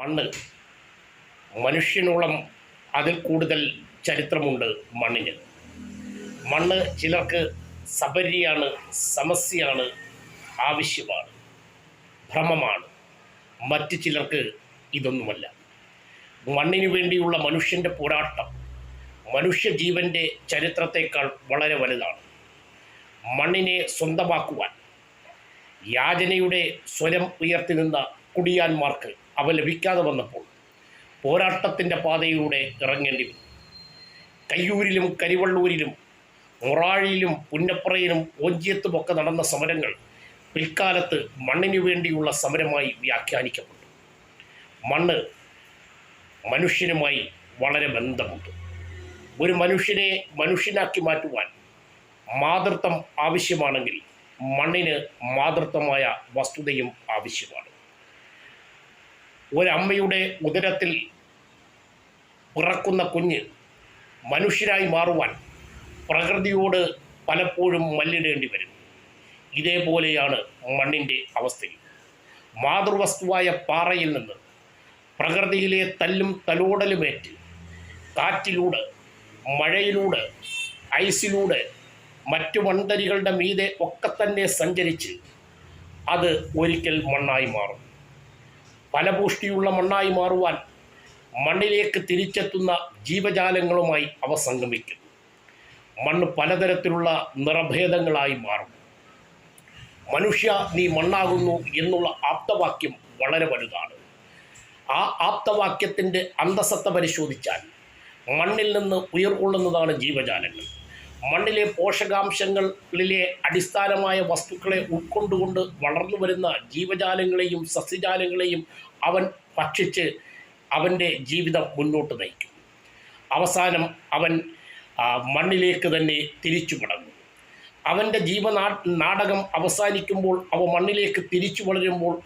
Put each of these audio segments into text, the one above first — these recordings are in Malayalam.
മണ്ണ്. മനുഷ്യനോളം അതിൽ കൂടുതൽ ചരിത്രമുണ്ട് മണ്ണിന്. മണ്ണ് ചിലർക്ക് സബരിയാണ് സമസ്യയാണ് ആവശ്യമാണ് ഭ്രമമാണ്. മറ്റ് ചിലർക്ക് ഇതൊന്നുമല്ല. മണ്ണിനു വേണ്ടിയുള്ള മനുഷ്യന്റെ പോരാട്ടം മനുഷ്യജീവന്റെ ചരിത്രത്തേക്കാൾ വളരെ വലുതാണ്. മണ്ണിനെ സ്വന്തമാക്കുവാൻ യാചനയുടെ സ്വരം ഉയർത്തി നിന്ന കുടിയാന്മാർക്ക് അവ ലഭിക്കാതെ വന്നപ്പോൾ പോരാട്ടത്തിന്റെ പാതയിലൂടെ ഇറങ്ങേണ്ടി വന്നു. കയ്യൂരിലും കരിവള്ളൂരിലും മൊറാഴിയിലും പുന്നപ്പറയിലും ഓഞ്ചിയത്തുമൊക്കെ നടന്ന സമരങ്ങൾ പിൽക്കാലത്ത് മണ്ണിനു വേണ്ടിയുള്ള സമരമായി വ്യാഖ്യാനിക്കപ്പെട്ടു. മണ്ണ് മനുഷ്യനുമായി വളരെ ബന്ധമുണ്ട്. ഒരു മനുഷ്യനെ മനുഷ്യനാക്കി മാറ്റുവാൻ മാതൃത്വം ആവശ്യമാണെങ്കിൽ മണ്ണിന് മാതൃത്വമായ വസ്തുതയും ആവശ്യമാണ്. ഒരമ്മയുടെ ഉദരത്തിൽ പിറക്കുന്ന കുഞ്ഞ് മനുഷ്യരായി മാറുവാൻ പ്രകൃതിയോട് പലപ്പോഴും മല്ലിടേണ്ടി വരും. ഇതേപോലെയാണ് മണ്ണിന്റെ അവസ്ഥയും. മാതൃവസ്തുവായ പാറയിൽ നിന്ന് പ്രകൃതിയിലെ തല്ലും തലോടലുമേറ്റ് കാറ്റിലൂടെ മഴയിലൂടെ ഐസിലൂടെ മറ്റു മൺതരികളുടെ മീതെ ഒക്കെ തന്നെ സഞ്ചരിച്ച് അത് ഒരിക്കൽ മണ്ണായി മാറും. ഫലപുഷ്ടിയുള്ള മണ്ണായി മാറുവാൻ മണ്ണിലേക്ക് തിരിച്ചെത്തുന്ന ജീവജാലങ്ങളുമായി അവ സംഗമിക്കും. മണ്ണ് പലതരത്തിലുള്ള നിറഭേദങ്ങളായി മാറും. മനുഷ്യ നീ മണ്ണാകുന്നു എന്നുള്ള ആപ്തവാക്യം വളരെ വലുതാണ്. ആ ആപ്തവാക്യത്തിന്റെ അന്തസത്ത പരിശോധിച്ചാൽ മണ്ണിൽ നിന്ന് ഉയർക്കൊള്ളുന്നതാണ് ജീവജാലങ്ങൾ. മണ്ണിലെ പോഷകാംശങ്ങളിലെ അടിസ്ഥാനമായ വസ്തുക്കളെ ഉൾക്കൊണ്ടുകൊണ്ട് വളർന്നു വരുന്ന ജീവജാലങ്ങളെയും സസ്യജാലങ്ങളെയും അവൻ ഭക്ഷിച്ച് അവന്റെ ജീവിതം മുന്നോട്ട് നയിക്കും. അവസാനം അവൻ മണ്ണിലേക്ക് തന്നെ തിരിച്ചു മടങ്ങും. അവന്റെ ജീവനാ നാടകം അവസാനിക്കുമ്പോൾ അവ മണ്ണിലേക്ക് തിരിച്ചു വളരുമ്പോൾ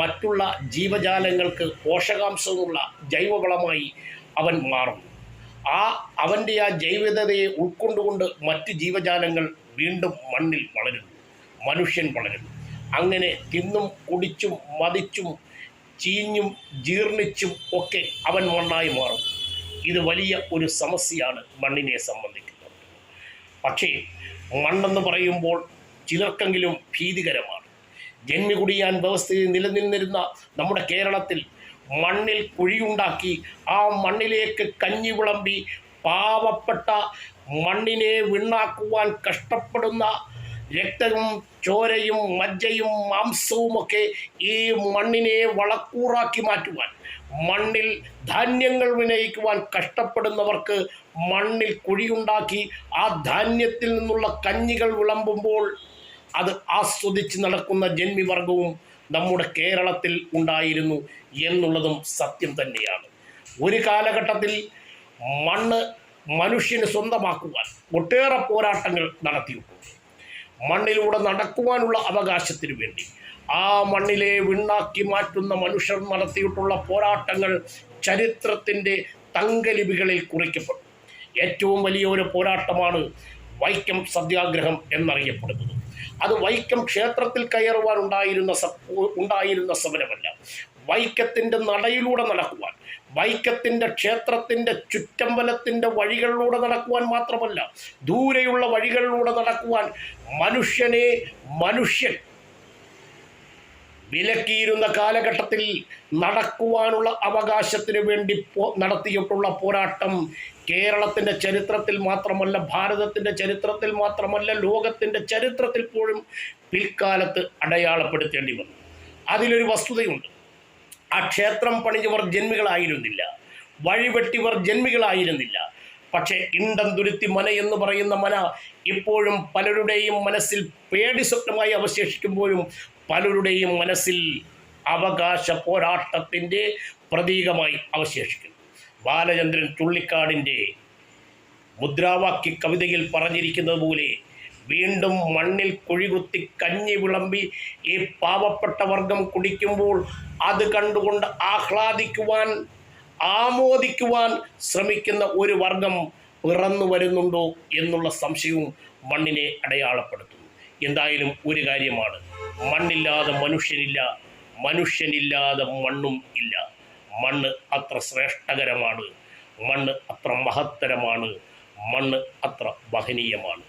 മറ്റുള്ള ജീവജാലങ്ങൾക്ക് പോഷകാംശമുള്ള ജൈവവളമായി അവൻ മാറും ആ അവന്റെ ആ ജൈവതയെ ഉൾക്കൊണ്ടുകൊണ്ട് മറ്റ് ജീവജാലങ്ങൾ വീണ്ടും മണ്ണിൽ വളരുന്നു. മനുഷ്യൻ വളരുന്നു. അങ്ങനെ തിന്നും കുടിച്ചും മതിച്ചും ചീഞ്ഞും ജീർണിച്ചും ഒക്കെ അവൻ മണ്ണായി മാറും. ഇത് വലിയ ഒരു സമസ്യയാണ് മണ്ണിനെ സംബന്ധിക്കുന്നത്. പക്ഷേ മണ്ണെന്ന് പറയുമ്പോൾ ചിലർക്കെങ്കിലും ഭീതികരമാണ്. ജന്മികുടിയാൻ വ്യവസ്ഥയിൽ നിലനിന്നിരുന്ന നമ്മുടെ കേരളത്തിൽ മണ്ണിൽ കുഴിയുണ്ടാക്കി ആ മണ്ണിലേക്ക് കഞ്ഞി വിളമ്പി പാവപ്പെട്ട മണ്ണിനെ വിണ്ണാക്കുവാൻ കഷ്ടപ്പെടുന്ന രക്തവും ചോരയും മജ്ജയും മാംസവുമൊക്കെ ഈ മണ്ണിനെ വളക്കൂറാക്കി മാറ്റുവാൻ മണ്ണിൽ ധാന്യങ്ങൾ വിനയിക്കുവാൻ കഷ്ടപ്പെടുന്നവർക്ക് മണ്ണിൽ കുഴിയുണ്ടാക്കി ആ ധാന്യത്തിൽ നിന്നുള്ള കഞ്ഞികൾ വിളമ്പുമ്പോൾ അത് ആസ്വദിച്ച് നടക്കുന്ന ജന്മിവർഗവും നമ്മുടെ കേരളത്തിൽ ഉണ്ടായിരുന്നു എന്നുള്ളതും സത്യം തന്നെയാണ്. ഒരു കാലഘട്ടത്തിൽ മണ്ണ് മനുഷ്യന് സ്വന്തമാക്കുവാൻ ഒട്ടേറെ പോരാട്ടങ്ങൾ നടത്തിയിട്ടുണ്ട്. മണ്ണിലൂടെ നടക്കുവാനുള്ള അവകാശത്തിന് വേണ്ടി ആ മണ്ണിലെ വിണ്ണാക്കി മാറ്റുന്ന മനുഷ്യർ നടത്തിയിട്ടുള്ള പോരാട്ടങ്ങൾ ചരിത്രത്തിന്റെ തങ്കലിപികളിൽ കുറിക്കപ്പെട്ടു. ഏറ്റവും വലിയ ഒരു പോരാട്ടമാണ് വൈക്കം സത്യാഗ്രഹം എന്നറിയപ്പെടുന്നത്. അത് വൈക്കം ക്ഷേത്രത്തിൽ സ- ഉണ്ടായിരുന്ന സമരമല്ല. വൈക്കത്തിന്റെ നടയിലൂടെ നടക്കുവാൻ വൈക്കത്തിന്റെ ക്ഷേത്രത്തിന്റെ ചുറ്റമ്പലത്തിന്റെ വഴികളിലൂടെ നടക്കുവാൻ മാത്രമല്ല ദൂരെയുള്ള വഴികളിലൂടെ നടക്കുവാൻ മനുഷ്യനെ മനുഷ്യൻ വിലക്കിയിരുന്ന കാലഘട്ടത്തിൽ നടക്കുവാനുള്ള അവകാശത്തിന് വേണ്ടി നടത്തിയിട്ടുള്ള പോരാട്ടം കേരളത്തിന്റെ ചരിത്രത്തിൽ മാത്രമല്ല ഭാരതത്തിന്റെ ചരിത്രത്തിൽ മാത്രമല്ല ലോകത്തിന്റെ ചരിത്രത്തിൽ പോലും പിൽക്കാലത്ത് അടയാളപ്പെടുത്തേണ്ടി വന്നു. അതിലൊരു വസ്തുതയുണ്ട്. ആ ക്ഷേത്രം പണിഞ്ഞവർ ജന്മികളായിരുന്നില്ല. വഴിവെട്ടിവർ ജന്മികളായിരുന്നില്ല. പക്ഷേ ഇണ്ടം തുരുത്തി മന എന്ന് പറയുന്ന മന ഇപ്പോഴും പലരുടെയും മനസ്സിൽ പേടി സ്വപ്നമായി അവശേഷിക്കുമ്പോഴും പലരുടെയും മനസ്സിൽ അവകാശ പോരാട്ടത്തിന്റെ പ്രതീകമായി അവശേഷിക്കുന്നു. ബാലചന്ദ്രൻ ചുള്ളിക്കാടിന്റെ മുദ്രാവാക്യ കവിതയിൽ പറഞ്ഞിരിക്കുന്നത് പോലെ വീണ്ടും മണ്ണിൽ കുഴികുത്തി കഞ്ഞി വിളമ്പി ഈ പാവപ്പെട്ട വർഗം കുടിക്കുമ്പോൾ അത് കണ്ടുകൊണ്ട് ആഹ്ലാദിക്കുവാൻ ആമോദിക്കുവാൻ ശ്രമിക്കുന്ന ഒരു വർഗം പിറന്നു വരുന്നുണ്ടോ എന്നുള്ള സംശയവും മണ്ണിനെ അടയാളപ്പെടുത്തുന്നു. എന്തായാലും ഒരു കാര്യമാണ് മണ്ണില്ലാതെ മനുഷ്യനില്ല മനുഷ്യനില്ലാതെ മണ്ണും ഇല്ല. മണ്ണ് അത്ര ശ്രേഷ്ഠകരമാണ് മണ്ണ് അത്ര മഹത്തരമാണ് മണ്ണ് അത്ര മഹനീയമാണ്